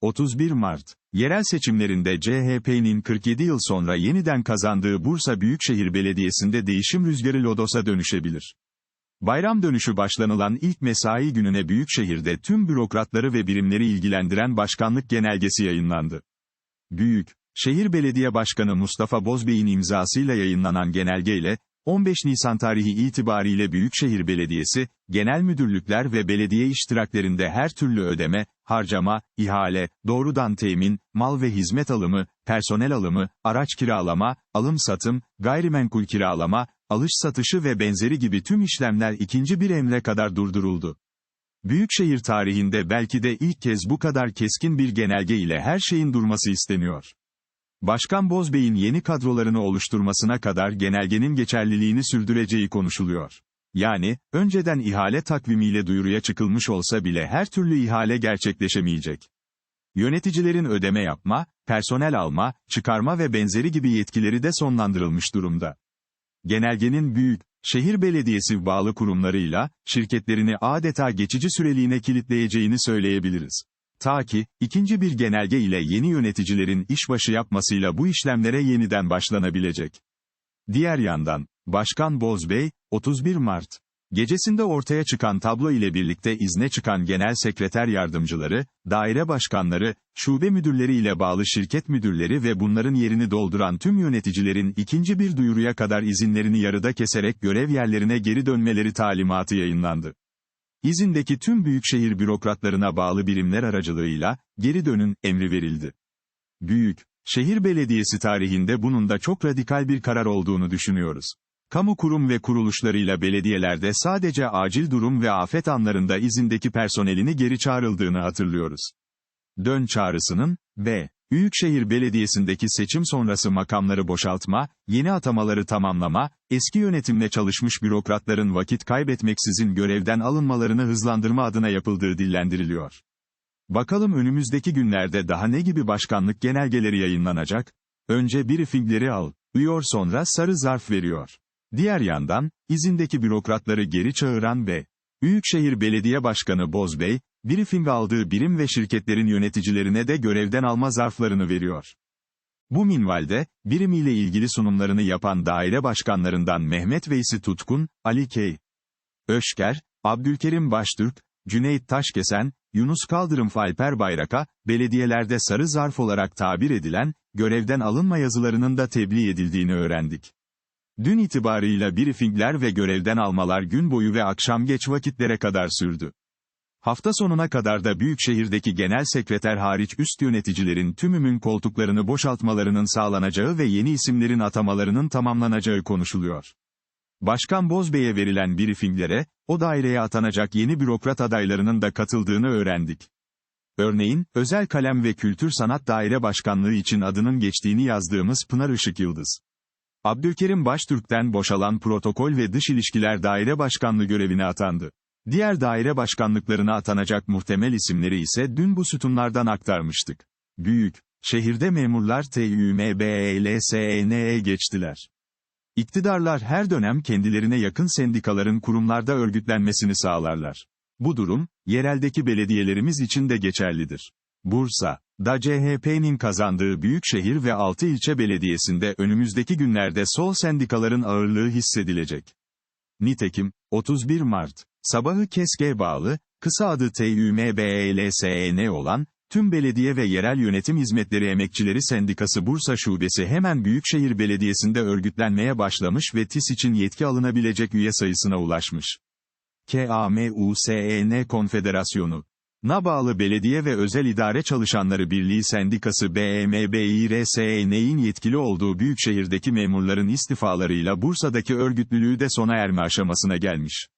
31 Mart, yerel seçimlerinde CHP'nin 47 yıl sonra yeniden kazandığı Bursa Büyükşehir Belediyesi'nde değişim rüzgarı Lodos'a dönüşebilir. Bayram dönüşü başlanılan ilk mesai gününe Büyükşehir'de tüm bürokratları ve birimleri ilgilendiren başkanlık genelgesi yayınlandı. Büyük, Şehir Belediye Başkanı Mustafa Bozbey'in imzasıyla yayınlanan genelgeyle, 15 Nisan tarihi itibariyle Büyükşehir Belediyesi, genel müdürlükler ve belediye iştiraklerinde her türlü ödeme, harcama, ihale, doğrudan temin, mal ve hizmet alımı, personel alımı, araç kiralama, alım-satım, gayrimenkul kiralama, alış-satışı ve benzeri gibi tüm işlemler ikinci bir emre kadar durduruldu. Büyükşehir tarihinde belki de ilk kez bu kadar keskin bir genelge ile her şeyin durması isteniyor. Başkan Bozbey'in yeni kadrolarını oluşturmasına kadar genelgenin geçerliliğini sürdüreceği konuşuluyor. Yani, önceden ihale takvimiyle duyuruya çıkılmış olsa bile her türlü ihale gerçekleşemeyecek. Yöneticilerin ödeme yapma, personel alma, çıkarma ve benzeri gibi yetkileri de sonlandırılmış durumda. Genelgenin büyük, şehir belediyesi bağlı kurumlarıyla, şirketlerini adeta geçici süreliğine kilitleyeceğini söyleyebiliriz. Ta ki, ikinci bir genelge ile yeni yöneticilerin işbaşı yapmasıyla bu işlemlere yeniden başlanabilecek. Diğer yandan, Başkan Bozbey, 31 Mart, gecesinde ortaya çıkan tablo ile birlikte izne çıkan genel sekreter yardımcıları, daire başkanları, şube müdürleri ile bağlı şirket müdürleri ve bunların yerini dolduran tüm yöneticilerin ikinci bir duyuruya kadar izinlerini yarıda keserek görev yerlerine geri dönmeleri talimatı yayınlandı. İzindeki tüm büyükşehir bürokratlarına bağlı birimler aracılığıyla, geri dönün, emri verildi. Büyük, şehir belediyesi tarihinde bunun da çok radikal bir karar olduğunu düşünüyoruz. Kamu kurum ve kuruluşlarıyla belediyelerde sadece acil durum ve afet anlarında izindeki personelini geri çağrıldığını hatırlıyoruz. Dön çağrısının, B. Büyükşehir Belediyesi'ndeki seçim sonrası makamları boşaltma, yeni atamaları tamamlama, eski yönetimle çalışmış bürokratların vakit kaybetmeksizin görevden alınmalarını hızlandırma adına yapıldığı dillendiriliyor. Bakalım önümüzdeki günlerde daha ne gibi başkanlık genelgeleri yayınlanacak? Önce briefingleri al, uyuyor sonra sarı zarf veriyor. Diğer yandan, izindeki bürokratları geri çağıran ve Büyükşehir Belediye Başkanı Bozbey, briefing aldığı birim ve şirketlerin yöneticilerine de görevden alma zarflarını veriyor. Bu minvalde, birimiyle ilgili sunumlarını yapan daire başkanlarından Mehmet Veysi Tutkun, Ali K. Öşker, Abdülkerim Baştürk, Cüneyt Taşkesen, Yunus Kaldırım Falper Bayrak'a, belediyelerde sarı zarf olarak tabir edilen, görevden alınma yazılarının da tebliğ edildiğini öğrendik. Dün itibarıyla briefingler ve görevden almalar gün boyu ve akşam geç vakitlere kadar sürdü. Hafta sonuna kadar da Büyükşehir'deki genel sekreter hariç üst yöneticilerin tümümün koltuklarını boşaltmalarının sağlanacağı ve yeni isimlerin atamalarının tamamlanacağı konuşuluyor. Başkan Bozbey'e verilen briefinglere, o daireye atanacak yeni bürokrat adaylarının da katıldığını öğrendik. Örneğin, Özel Kalem ve Kültür Sanat Daire Başkanlığı için adının geçtiğini yazdığımız Pınar Işık Yıldız. Abdülkerim Baştürk'ten boşalan Protokol ve Dış İlişkiler Daire Başkanlığı görevine atandı. Diğer daire başkanlıklarına atanacak muhtemel isimleri ise dün bu sütunlardan aktarmıştık. Büyük, şehirde memurlar TÜMBELSEN'e geçtiler. İktidarlar her dönem kendilerine yakın sendikaların kurumlarda örgütlenmesini sağlarlar. Bu durum, yereldeki belediyelerimiz için de geçerlidir. Bursa, da CHP'nin kazandığı büyükşehir ve 6 ilçe belediyesinde önümüzdeki günlerde sol sendikaların ağırlığı hissedilecek. Nitekim, 31 Mart, sabahı KESK'e bağlı, kısa adı TÜMBELSEN olan, Tüm Belediye ve Yerel Yönetim Hizmetleri Emekçileri Sendikası Bursa Şubesi hemen Büyükşehir Belediyesi'nde örgütlenmeye başlamış ve TİS için yetki alınabilecek üye sayısına ulaşmış. KAMUSEN Konfederasyonu Na bağlı Belediye ve Özel İdare Çalışanları Birliği Sendikası BEMBİRSEN'in yetkili olduğu büyükşehirdeki memurların istifalarıyla Bursa'daki örgütlülüğü de sona erme aşamasına gelmiş.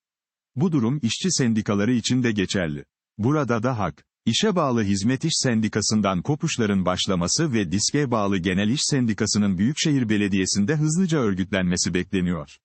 Bu durum işçi sendikaları için de geçerli. Burada da hak, işe bağlı Hizmet İş Sendikası'ndan kopuşların başlaması ve diske bağlı Genel İş Sendikası'nın Büyükşehir Belediyesi'nde hızlıca örgütlenmesi bekleniyor.